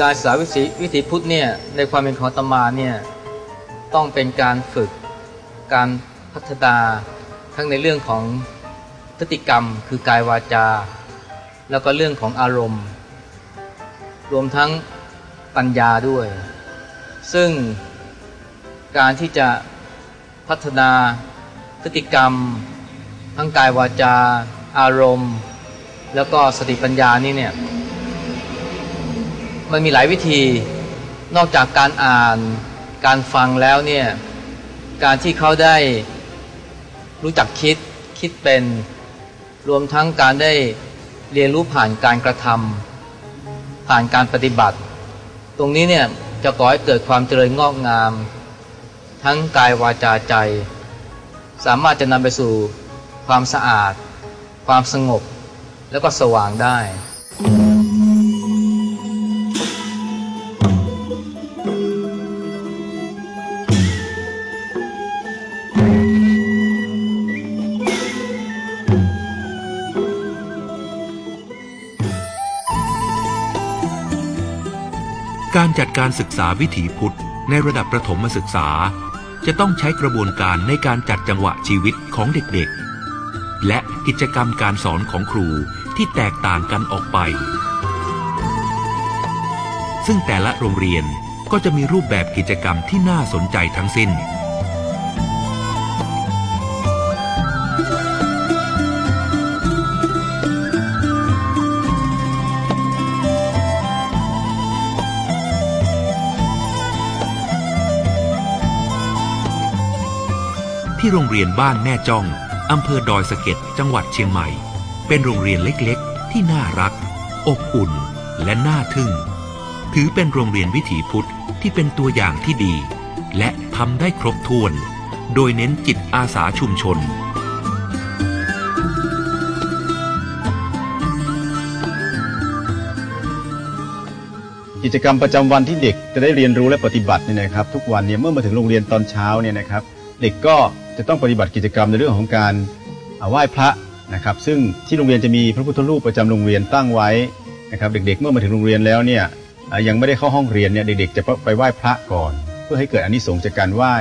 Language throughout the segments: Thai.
การศึกษาวิถีวิถีพุทธเนี่ยในความเป็นของตมาเนี่ยต้องเป็นการฝึกการพัฒนาทั้งในเรื่องของพฤติกรรม คือกายวาจา แล้วก็เรื่องของอารมณ์ รวมทั้งปัญญาด้วย ซึ่งการที่จะพัฒนาพฤติกรรม ทั้งกายวาจา อารมณ์ แล้วก็สติปัญญานี่เนี่ย มันมีหลายวิธี นอกจากการอ่านการฟังแล้วเนี่ย การที่เขาได้รู้จักคิดคิดเป็นรวมทั้งการได้เรียนรู้ผ่านการกระทำผ่านการปฏิบัติ ตรงนี้เนี่ยจะก่อให้เกิดความเจริญงอกงาม ทั้งกายวาจาใจ สามารถจะนำไปสู่ความสะอาด ความสงบ แล้วก็สว่างได้ การศึกษาวิถีพุทธในระดับประถมศึกษา จะต้องใช้กระบวนการในการจัดจังหวะชีวิตของเด็กๆ และกิจกรรมการสอนของครูที่แตกต่างกันออกไป ซึ่งแต่ละโรงเรียนก็จะมีรูปแบบกิจกรรมที่น่าสนใจทั้งสิ้น ที่โรงเรียนบ้านแม่จ้อง อำเภอดอยสะเก็ด จังหวัดเชียงใหม่ เป็นโรงเรียนเล็กๆ ที่น่ารัก อบอุ่น และน่าทึ่ง ถือเป็นโรงเรียนวิถีพุทธที่เป็นตัวอย่างที่ดี และทำได้ครบถ้วน โดยเน้นจิตอาสาชุมชนกิจกรรมประจำวันที่เด็กจะได้เรียนรู้และปฏิบัติเนี่ยนะครับ ทุกวันเนี่ยเมื่อมาถึงโรงเรียนตอนเช้าเนี่ยนะครับ เด็กก็ จะต้องปฏิบัติกิจกรรมในเรื่องของการไหว้พระนะครับ ซึ่งที่โรงเรียนจะมีพระพุทธรูปประจำโรงเรียนตั้งไว้นะครับเด็กๆเมื่อมาถึงโรงเรียนแล้วเนี่ยยังไม่ได้เข้าห้องเรียนเนี่ยเด็กๆจะไปไหว้พระก่อน เพื่อให้เกิดอานิสงส์จากการไหว้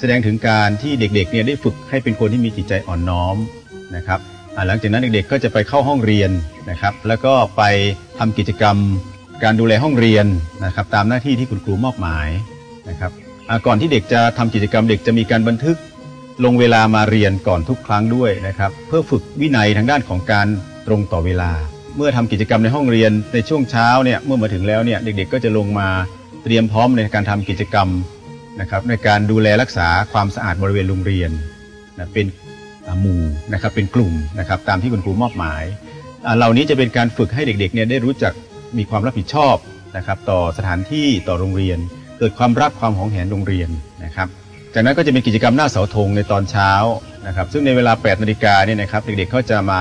แสดงถึงการที่เด็กๆเนี่ยได้ฝึกให้เป็นคนที่มีจิตใจอ่อนน้อมนะครับหลังจากนั้นเด็กๆก็จะไปเข้าห้องเรียนนะครับ แล้วก็ไปทำกิจกรรมการดูแลห้องเรียนนะครับตามหน้าที่ที่คุณครูมอบหมายนะครับก่อนที่เด็กจะทำกิจกรรมเด็กจะมีการบันทึก ลงเวลามาเรียนก่อนทุกครั้งด้วยนะครับ เพื่อฝึกวินัยทางด้านของการตรงต่อเวลา เมื่อทำกิจกรรมในห้องเรียนในช่วงเช้าเนี่ยเมื่อมาถึงแล้วเนี่ยเด็กๆ ก็จะลงมาเตรียมพร้อมในการทำกิจกรรมนะครับในการดูแลรักษาความสะอาดบริเวณโรงเรียนนะเป็นหมู่นะครับเป็นกลุ่มนะครับตามที่คุณครูมอบหมาย เหล่านี้จะเป็นการฝึกให้เด็กๆเนี่ยได้รู้จักมีความรับผิดชอบนะครับต่อสถานที่ต่อโรงเรียน เกิดความรักความหองแหนโรงเรียนนะครับ จากนั้นก็จะเป็นกิจกรรมหน้าเสาธงในตอนเช้านะครับ ซึ่งในเวลา 8นาฬิกาเนี่ยนะครับเด็กๆเขาจะมา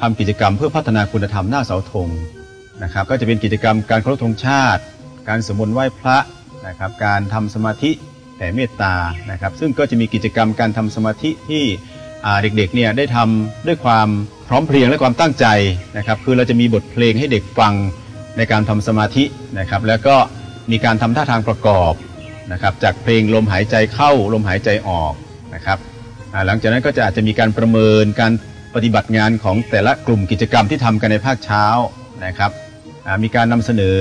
ทำกิจกรรมเพื่อพัฒนาคุณธรรมหน้าเสาธงนะครับ ก็จะเป็นกิจกรรมการเคารพธงชาติ การสมมนไหว้พระนะครับ การทำสมาธิแผ่เมตตานะครับ ซึ่งก็จะมีกิจกรรมการทำสมาธิที่เด็กๆเนี่ยได้ทำด้วยความพร้อมเพรียงและความตั้งใจนะครับ คือเราจะมีบทเพลงให้เด็กฟังในการทำสมาธินะครับ แล้วก็มีการทำท่าทางประกอบ นะครับจากเพลงลมหายใจเข้าลมหายใจออกนะครับหลังจากนั้นก็จะอาจจะมีการประเมินการปฏิบัติงานของแต่ละกลุ่มกิจกรรมที่ทำกันในภาคเช้านะครับมีการนำเสนอ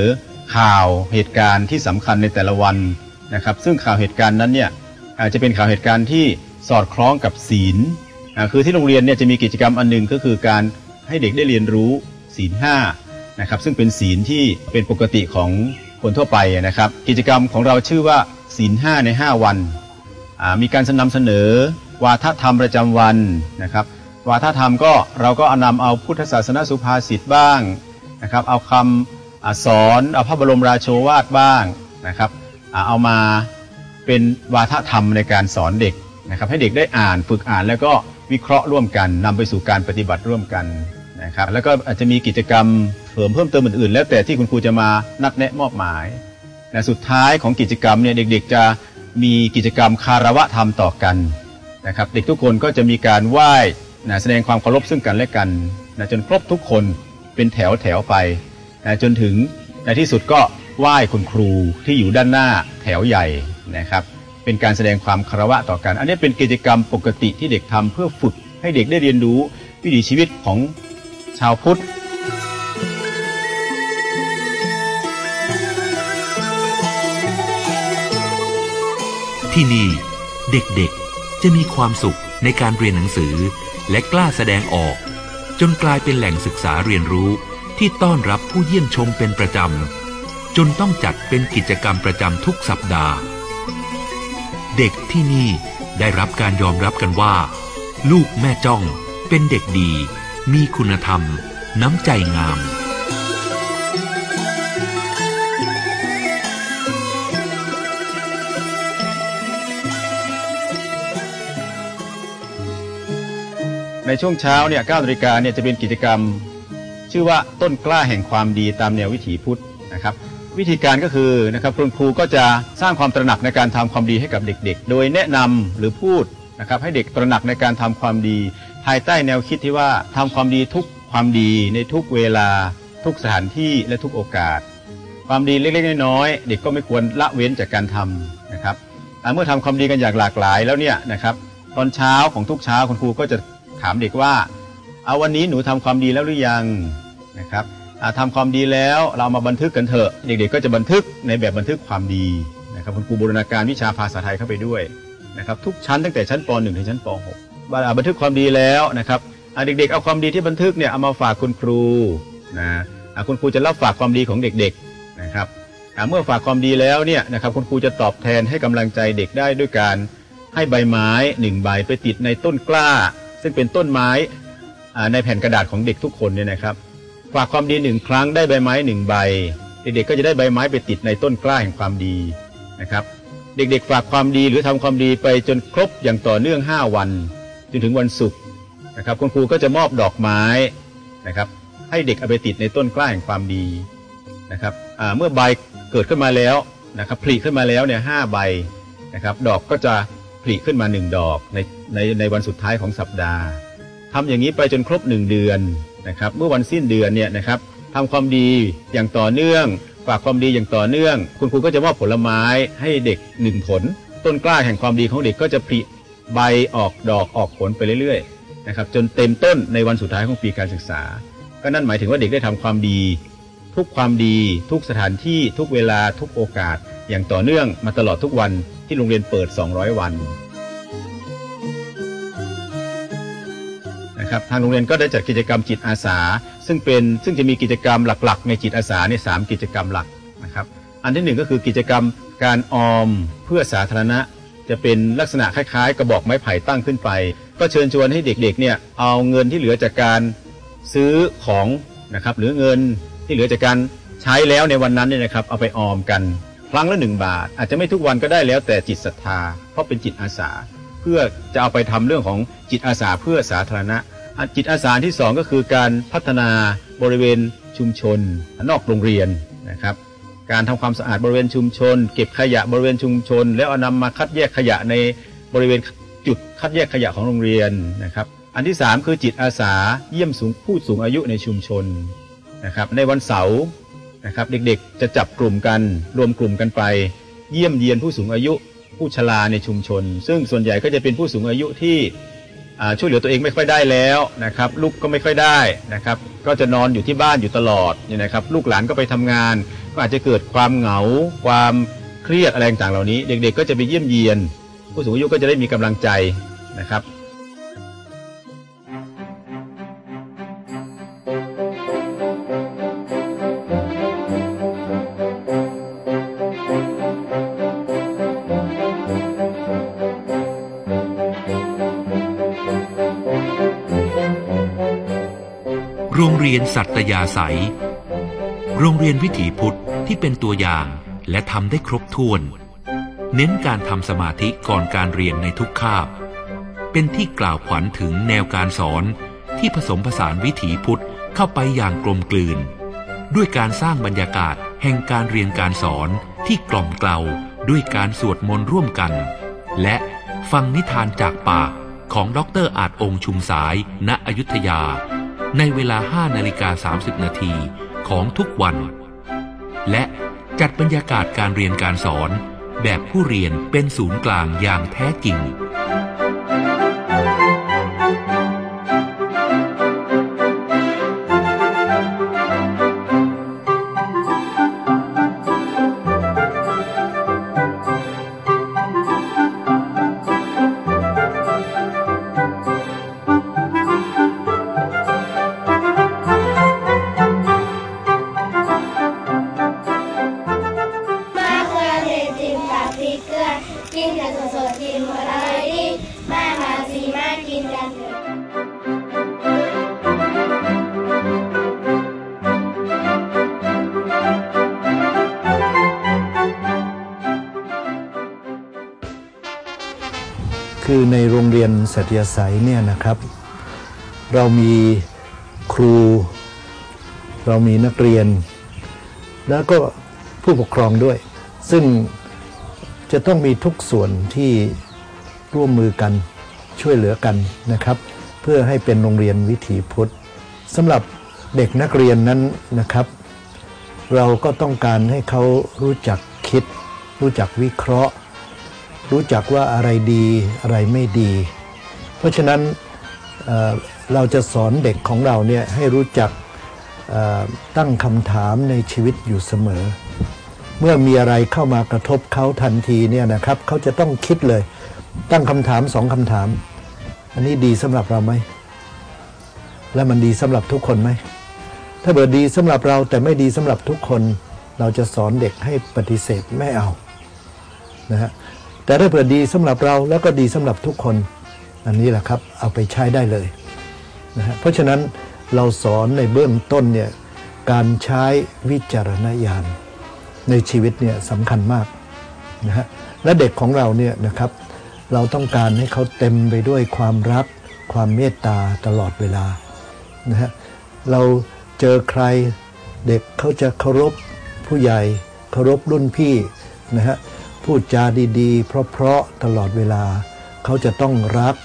ข่าวเหตุการณ์ที่สำคัญในแต่ละวันนะครับ ซึ่งข่าวเหตุการณ์นั้นเนี่ยอาจจะเป็นข่าวเหตุการณ์ที่สอดคล้องกับศีลคือที่โรงเรียนเนี่ยจะมีกิจกรรมอันนึงก็คือการให้เด็กได้เรียนรู้ศีลห้านะครับซึ่งเป็นศีลที่เป็นปกติของ คนทั่วไปนะครับ กิจกรรมของเราชื่อว่าศีลห้าใน 5 วัน มีการนำเสนอวาทธรรมประจำวันนะครับ วาทธรรมก็เราก็นำเอาพุทธศาสนาสุภาษิตบ้างนะครับ เอาคำสอนเอาพระบรมราโชวาทบ้างนะครับ เอามาเป็นวาทธรรมในการสอนเด็กนะครับ ให้เด็กได้อ่านฝึกอ่านแล้วก็วิเคราะห์ร่วมกันนำไปสู่การปฏิบัติร่วมกันนะครับ แล้วก็อาจจะมีกิจกรรม เพิ่มเพิ่มเติมอื่นๆ แล้วแต่ที่คุณครูจะมานัดแนะมอบหมายนะสุดท้ายของกิจกรรมเนี่ยเด็กๆจะมีกิจกรรมคารวะธรรมต่อกันนะครับเด็กทุกคนก็จะมีการไหว้นะแสดงความเคารพซึ่งกันและกันนะจนครบทุกคนเป็นแถวแถวไปนะจนถึงในที่สุดก็ไหว้คุณครูที่อยู่ด้านหน้าแถวใหญ่นะครับเป็นการแสดงความคารวะต่อกัน อันนี้เป็นกิจกรรมปกติที่เด็กทำเพื่อฝึกให้เด็กได้เรียนรู้วิถีชีวิตของชาวพุทธ ที่นี่เด็กๆ จะมีความสุขในการเรียนหนังสือและกล้าแสดงออก จนกลายเป็นแหล่งศึกษาเรียนรู้ที่ต้อนรับผู้เยี่ยมชมเป็นประจำ จนต้องจัดเป็นกิจกรรมประจำทุกสัปดาห์ เด็กที่นี่ได้รับการยอมรับกันว่า ลูกแม่จ้องเป็นเด็กดี มีคุณธรรม น้ำใจงาม ในช่วงเช้าเนี่ย9นาฬิกาเนี่ยจะเป็นกิจกรรม ชื่อว่าต้นกล้าแห่งความดีตามแนววิถีพุทธนะครับ วิธีการก็คือนะครับคุณครูก็จะสร้างความตระหนักในการทำความดีให้กับเด็กๆ โดยแนะนำหรือพูดนะครับให้เด็กตระหนักในการทำความดี ภายใต้แนวคิดที่ว่าทำความดีทุกความดีในทุกเวลา ทุกสถานที่และทุกโอกาส ความดีเล็กๆน้อยๆเด็กก็ไม่ควรละเว้นจากการทำนะครับอ่เมื่อทำความดีกันอย่างหลากหลายแล้วเนี่ยนะครับตอนเช้าของทุกเช้าคุณครูก็จะ ถามเด็กว่าเอาวันนี้หนูทำความดีแล้วหรือยังนะครับอ่าทำความดีแล้วเรามาบันทึกกันเถอะ เด็กๆก็จะบันทึกในแบบบันทึกความดีนะครับคุณครูบูรณาการวิชาภาษาไทยเข้าไปด้วยนะครับทุกชั้นตั้งแต่ชั้นป .1 ถึงชั้นป .6 บันบันทึกความดีแล้วนะครับเด็กๆเอาความดีที่บันทึกเนี่ยเอามาฝากคุณครูนะคุณครูจะรับฝากความดีของเด็กๆนะครับเมื่อฝากความดีแล้วเนี่ยนะครับคุณครูจะตอบแทนให้กำลังใจเด็กได้ด้วยการให้ใบไม้หนึ่งใบไปติดในต้นกล้า ซึ่งเป็นต้นไม้ในแผ่นกระดาษของเด็กทุกคนเนี่ยนะครับฝากความดีหนึ่งครั้งได้ใบไม้หนึ่งใบ เด็กๆก็จะได้ใบไม้ไปติดในต้นกล้าแห่งความดีนะครับเด็กๆ ฝากความดีหรือทำความดีไปจนครบอย่างต่อเนื่อง 5 วัน จนถึงวันศุกร์นะครับคุณครูก็จะมอบดอกไม้นะครับให้เด็กเอาไปติดในต้นกล้าแห่งความดีนะครับเมื่อใบเกิดขึ้นมาแล้วนะครับผลิขึ้นมาแล้วเนี่ยห้าใบนะครับดอกก็จะ ผลิขึ้นมาหนึ่งดอกในในในวันสุดท้ายของสัปดาห์ทำอย่างนี้ไปจนครบหนึ่งเดือนนะครับ เมื่อวันสิ้นเดือนเนี่ยนะครับทำความดีอย่างต่อเนื่องฝากความดีอย่างต่อเนื่อง คุณครูก็จะมอบผลไม้ให้เด็กหนึ่งผล ต้นกล้าแห่งความดีของเด็กก็จะผลิใบออกดอกออกผลไปเรื่อยๆนะครับจนเต็มต้นในวันสุดท้ายของปีการศึกษา ก็นั่นหมายถึงว่าเด็กได้ทำความดี ทุกความดี ทุกสถานที่ทุกเวลาทุกโอกาส อย่างต่อเนื่องมาตลอดทุกวัน ที่โรงเรียนเปิด 200 วันนะครับทางโรงเรียนก็ได้จัดกิจกรรมจิตอาสา ซึ่งเป็นซึ่งจะมีกิจกรรมหลัก ๆ ในจิตอาสาเนี่ยสามกิจกรรมหลักนะครับ อันที่หนึ่งก็คือกิจกรรมการออมเพื่อสาธารณะ จะเป็นลักษณะคล้าย ๆ กระบอกไม้ไผ่ตั้งขึ้นไป ก็เชิญชวนให้เด็กๆเนี่ยเอาเงินที่เหลือจากการซื้อของนะครับหรือเงินที่เหลือจากการใช้แล้วในวันนั้นเนี่ยนะครับเอาไปออมกัน ครั้งละหนึ่งบาท อาจจะไม่ทุกวันก็ได้แล้วแต่จิตศรัทธา เพราะเป็นจิตอาสา เพื่อจะเอาไปทำเรื่องของจิตอาสาเพื่อสาธารณะ จิตอาสาที่สองก็คือการพัฒนาบริเวณชุมชน นอกโรงเรียนนะครับ การทำความสะอาดบริเวณชุมชน เก็บขยะบริเวณชุมชน แล้วเอานำมาคัดแยกขยะในบริเวณจุดคัดแยกขยะของโรงเรียนนะครับ อันที่สามคือจิตอาสาเยี่ยมสูงผู้สูงอายุในชุมชนนะครับในวันเสาร์ นะครับ เด็กๆ จะจับกลุ่มกันรวมกลุ่มกันไป เยี่ยมเยียนผู้สูงอายุผู้ชราในชุมชน ซึ่งส่วนใหญ่ก็จะเป็นผู้สูงอายุที่ช่วยเหลือตัวเองไม่ค่อยได้แล้วนะครับ ลูกก็ไม่ค่อยได้นะครับ ก็จะนอนอยู่ที่บ้านอยู่ตลอดเนี่ยนะครับ ลูกหลานก็ไปทำงาน ก็อาจจะเกิดความเหงา ความเครียดอะไรต่างๆเหล่านี้ เด็ก ๆ ก็จะไปเยี่ยมเยียน ผู้สูงอายุก็จะได้มีกำลังใจนะครับ โรงเรียนสัตยาศัย โรงเรียนวิถีพุทธที่เป็นตัวอย่างและทำได้ครบถ้วน เน้นการทำสมาธิก่อนการเรียนในทุกคาบ เป็นที่กล่าวขวัญถึงแนวการสอนที่ผสมผสานวิถีพุทธเข้าไปอย่างกลมกลืน ด้วยการสร้างบรรยากาศแห่งการเรียนการสอนที่กล่อมเกลาด้วยการสวดมนต์ร่วมกัน และฟังนิทานจากปากของดรอาจองค์ชุมสาย ณ อยุธยา ในเวลา 5 นาฬิกา 30 นาทีของทุกวัน และจัดบรรยากาศการเรียนการสอนแบบผู้เรียนเป็นศูนย์กลางอย่างแท้จริง กินกันสดๆกินหมดอะไรดีแม่มาสิมากินกันเถอะคือในโรงเรียนสัตยาสัยเนี่ยนะครับ เรามีครู เรามีนักเรียน แล้วก็ผู้ปกครองด้วย ซึ่ง จะต้องมีทุกส่วนที่ร่วมมือกันช่วยเหลือกันนะครับ เพื่อให้เป็นโรงเรียนวิถีพุทธสำหรับเด็กนักเรียนนั้นนะครับ เราก็ต้องการให้เขารู้จักคิด รู้จักวิเคราะห์ รู้จักว่าอะไรดีอะไรไม่ดี เพราะฉะนั้นเเราจะสอนเด็กของเราเนี่ยให้รู้จักตั้งคำถามในชีวิตอยู่เสมอ เมื่อมีอะไรเข้ามากระทบเขาทันทีเนี่ยนะครับเขาจะต้องคิดเลย ตั้งคำถามสองคำถาม อันนี้ดีสำหรับเราไหม และมันดีสำหรับทุกคนไหม ถ้าเกิดดีสำหรับเราแต่ไม่ดีสำหรับทุกคน เราจะสอนเด็กให้ปฏิเสธไม่เอานะฮะแต่ถ้าเผื่อดีสำหรับเราแล้วก็ดีสำหรับทุกคน อันนี้แหละครับเอาไปใช้ได้เลยนะฮะเพราะฉะนั้นเราสอนในเบื้องต้นเนี่ยการใช้วิจารณญาณ ในชีวิตเนี่ยสำคัญมากนะฮะและเด็กของเราเนี่ยนะครับ เราต้องการให้เขาเต็มไปด้วยความรัก ความเมตตาตลอดเวลานะฮะเราเจอใครเด็กเขาจะเคารพผู้ใหญ่เคารพรุ่นพี่นะฮะพูดจาดีๆ เพราะๆตลอดเวลา เขาจะต้องรัก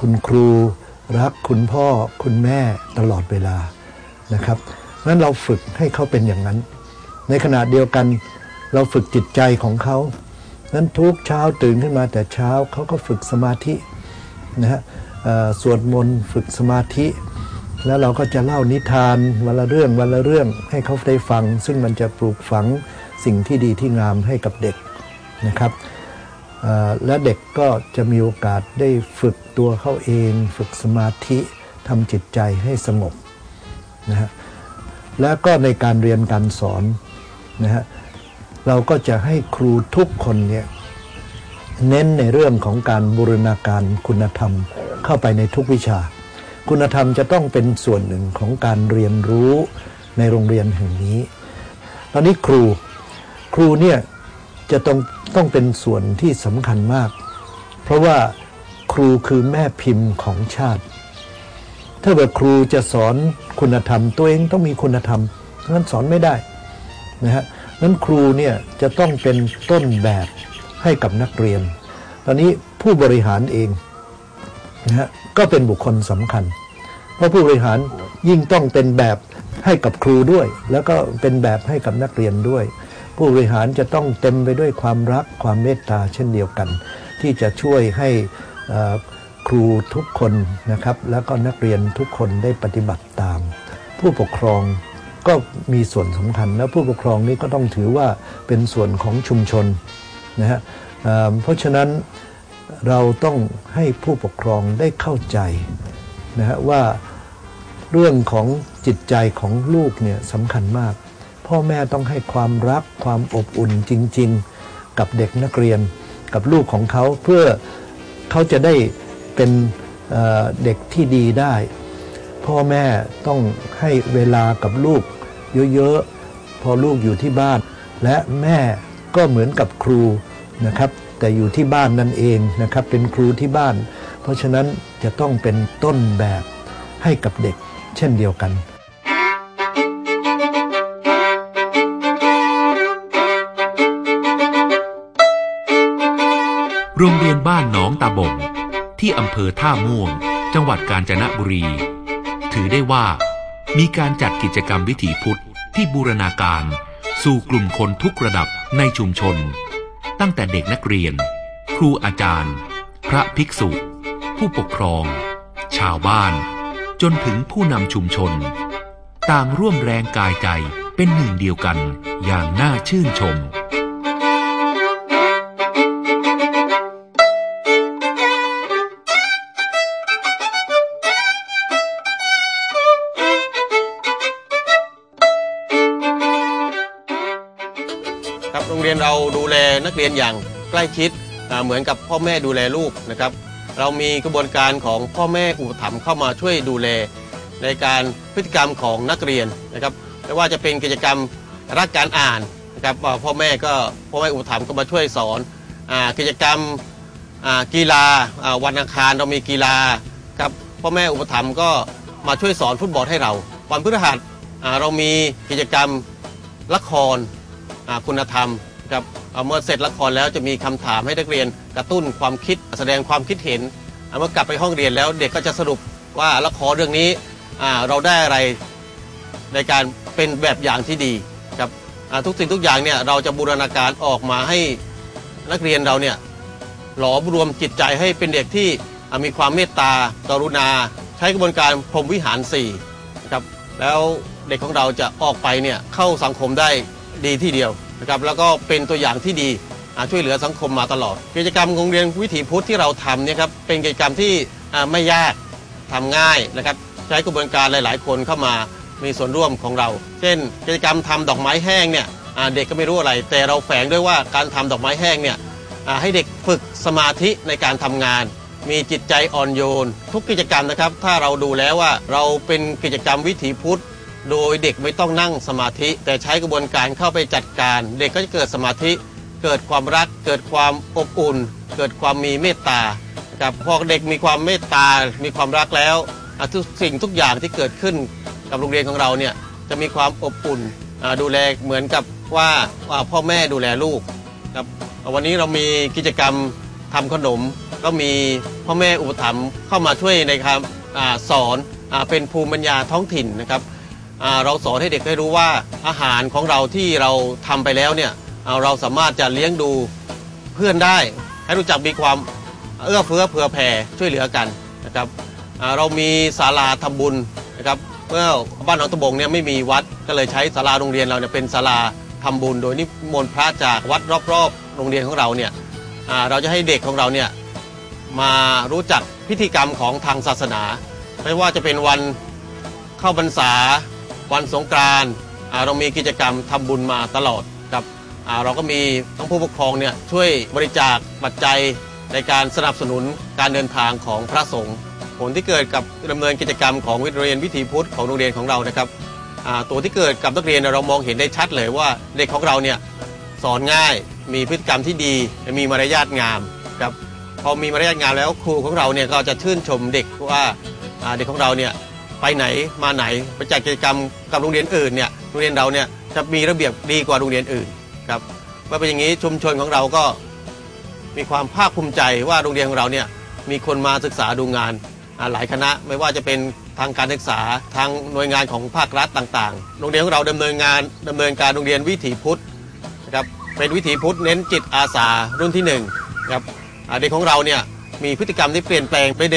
คุณครู รักคุณพ่อคุณแม่ตลอดเวลานะครับนั้นเราฝึกให้เขาเป็นอย่างนั้น ในขณะเดียวกันเราฝึกจิตใจของเขานั้นทุกเช้าตื่นขึ้นมาแต่เช้าเขาก็ฝึกสมาธินะฮะสวดมนต์ฝึกสมาธิ แล้วเราก็จะเล่านิทานวันละเรื่องวันละเรื่องให้เขาได้ฟัง ซึ่งมันจะปลูกฝังสิ่งที่ดีที่งามให้กับเด็กนะครับและเด็กก็จะมีโอกาสได้ฝึกตัวเขาเอง ฝึกสมาธิทำจิตใจให้สงบนะฮะแล้วก็ในการเรียนการสอน นะฮะเราก็จะให้ครูทุกคนเนี่ยเน้นในเรื่องของการบูรณาการคุณธรรมเข้าไปในทุกวิชา คุณธรรมจะต้องเป็นส่วนหนึ่งของการเรียนรู้ในโรงเรียนแห่งนี้ ตอนนี้ครูครูเนี่ยจะต้องต้องเป็นส่วนที่สำคัญมาก เพราะว่าครูคือแม่พิมพ์ของชาติ ถ้าเกิดครูจะสอนคุณธรรมตัวเองต้องมีคุณธรรมงั้นสอนไม่ได้ นะฮะนั้นครูเนี่ยจะต้องเป็นต้นแบบให้กับนักเรียน ตอนนี้ผู้บริหารเองนะฮะก็เป็นบุคคลสำคัญ เพราะผู้บริหารยิ่งต้องเป็นแบบให้กับครูด้วย แล้วก็เป็นแบบให้กับนักเรียนด้วย ผู้บริหารจะต้องเต็มไปด้วยความรักความเมตตาเช่นเดียวกัน ที่จะช่วยให้ครูทุกคนนะครับ แล้วก็นักเรียนทุกคนได้ปฏิบัติตาม ผู้ปกครอง ก็มีส่วนสำคัญและผู้ปกครองนี้ก็ต้องถือว่าเป็นส่วนของชุมชนนะฮะเพราะฉะนั้นเราต้องให้ผู้ปกครองได้เข้าใจนะฮะว่าเรื่องของจิตใจของลูกเนี่ยสำคัญมาก พ่อแม่ต้องให้ความรักความอบอุ่นจริง ๆ กับเด็กนักเรียนกับลูกของเขาเพื่อเขาจะได้เป็นเด็กที่ดีได้ พ่อแม่ต้องให้เวลากับลูก เยอะๆ พอลูกอยู่ที่บ้าน และแม่ก็เหมือนกับครูนะครับ แต่อยู่ที่บ้านนั่นเองนะครับ เป็นครูที่บ้าน เพราะฉะนั้นจะต้องเป็นต้นแบบให้กับเด็กเช่นเดียวกันโรงเรียนบ้านหนองตาบ่งที่อำเภอท่าม่วง จังหวัดกาญจนบุรี ถือได้ว่า มีการจัดกิจกรรมวิถีพุทธ ที่บูรณาการ สู่กลุ่มคนทุกระดับในชุมชน ตั้งแต่เด็กนักเรียน ครูอาจารย์ พระภิกษุ ผู้ปกครอง ชาวบ้าน จนถึงผู้นำชุมชน ต่างร่วมแรงกายใจเป็นหนึ่งเดียวกันอย่างน่าชื่นชม เรียนอย่างใกล้ชิดเหมือนกับพ่อแม่ดูแลลูกนะครับ เรามีกระบวนการของพ่อแม่อุปถัมภ์เข้ามาช่วยดูแล ในการพฤติกรรมของนักเรียนนะครับไม่ว่าจะเป็นกิจกรรมรักการอ่านนะครับพ่อแม่ก็พ่อแม่อุปถัมภ์ก็มาช่วยสอนอกิจกรรมกีฬาวันอังคารเรามีกีฬาครับพ่อแม่อุปถัมภ์ก็มาช่วยสอนฟุตบอลให้เรา วันพฤหัสเรามีกิจกรรมละครคุณธรรมครับ เมื่อเสร็จละครแล้วจะมีคำถามให้นักเรียนกระตุ้นความคิดแสดงความคิดเห็นอ่าเมื่อกลับไปห้องเรียนแล้วเด็กก็จะสรุปว่าละครเรื่องนี้เราได้อะไรในการเป็นแบบอย่างที่ดีครับทุกสิ่งทุกอย่างเนี่ยเราจะบูรณาการออกมาให้นักเรียนเราเนี่ยหลอมรวมจิตใจให้เป็นเด็กที่มีความเมตตากรุณา ใช้กระบวนการพรหมวิหารสี่ครับแล้วเด็กของเราจะออกไปเนี่ยเข้าสังคมได้ดีที่เดียว นะครับแล้วก็เป็นตัวอย่างที่ดีช่วยเหลือสังคมมาตลอด กิจกรรมโรงเรียนวิถีพุทธที่เราทำเนี่ยครับเป็นกิจกรรมที่ไม่ยากทำง่ายนะครับใช้กระบวนการหลาย ๆ คนเข้ามามีส่วนร่วมของเรา เช่น กิจกรรมทำดอกไม้แห้งเนี่ยเด็กก็ไม่รู้อะไร แต่เราแฝงด้วยว่าการทำดอกไม้แห้งเนี่ยให้เด็กฝึกสมาธิในการทำงาน มีจิตใจอ่อนโยน ทุกกิจกรรมนะครับ ถ้าเราดูแล้วว่าเราเป็นกิจกรรมวิถีพุทธ โดยเด็กไม่ต้องนั่งสมาธิ แต่ใช้กระบวนการเข้าไปจัดการ เด็กก็จะเกิดสมาธิ เกิดความรัก เกิดความอบอุ่น เกิดความมีเมตตานะครับพอเด็กมีความเมตตา มีความรักแล้วทุกสิ่งทุกอย่างที่เกิดขึ้นกับโรงเรียนของเราเนี่ยจะมีความอบอุ่นดูแลเหมือนกับว่าวาพ่อแม่ดูแลลูกครับวันนี้เรามีกิจกรรมทำขนม ก็มีพ่อแม่อุปถัมภ์เข้ามาช่วยในการอสอนอเป็นภูมิปัญญาท้องถิ่นนะครับ เราสอนให้เด็กได้รู้ว่าอาหารของเราที่เราทำไปแล้วเนี่ยเราสามารถจะเลี้ยงดูเพื่อนได้ ให้รู้จักมีความเอื้อเฟื้อเผื่อแผ่ช่วยเหลือกันนะครับเรามีศาลาทำบุญนะครับเมื่อบ้านหนองตะบงเนี่ยไม่มีวัดก็เลยใช้ศาลาโรงเรียนเราเนี่ยเป็นศาลาทำบุญ โดยนิมนต์พระจากวัดรอบๆ โรงเรียนของเราเนี่ยเราจะให้เด็กของเราเนี่ยมารู้จักพิธีกรรมของทางศาสนา ไม่ว่าจะเป็นวันเข้าพรรษา วันสงกรานต์อ่าเรามีกิจกรรมทำบุญมาตลอดครับเราก็มีทั้งผู้ปกครองเนี่ยช่วยบริจาคปัจจัยในการสนับสนุนการเดินทางของพระสงฆ์ผลที่เกิดกับดำเนินกิจกรรมของวิทยาเรียนวิถีพุทธของโรงเรียนของเรานะครับตัวที่เกิดกับนักเรียนเนยเรามองเห็นได้ชัดเลยว่าเด็กของเราเนี่ยสอนง่ายมีพฤติกรรมที่ดีมีมารยาทงามครับพอมีมารยาทงามแล้วครูของเราเนี่ยก็จะชื่นชมเด็กว่าเด็กของเราเนี่ย ไปไหนมาไหนไปจัดกิจกรรมกับโรงเรียนอื่นเนี่ยโรงเรียนเราเนี่ยจะมีระเบียบดีกว่าโรงเรียนอื่นครับเมื่อเป็นอย่างนี้ชุมชนของเราก็มีความภาคภูมิใจว่าโรงเรียนของเราเนี่ยมีคนมาศึกษาดูงานหลายคณะไม่ว่าจะเป็นทางการศึกษาทางหน่วยงานของภาครัฐต่างๆ โรงเรียนของเราดำเนินงานดำเนินการโรงเรียนวิถีพุทธนะครับเป็นวิถีพุทธเน้นจิตอาสารุ่นที่หนึ่งครับเด็กของเราเนี่ยมีพฤติกรรมที่เปลี่ยนแปลงไปใน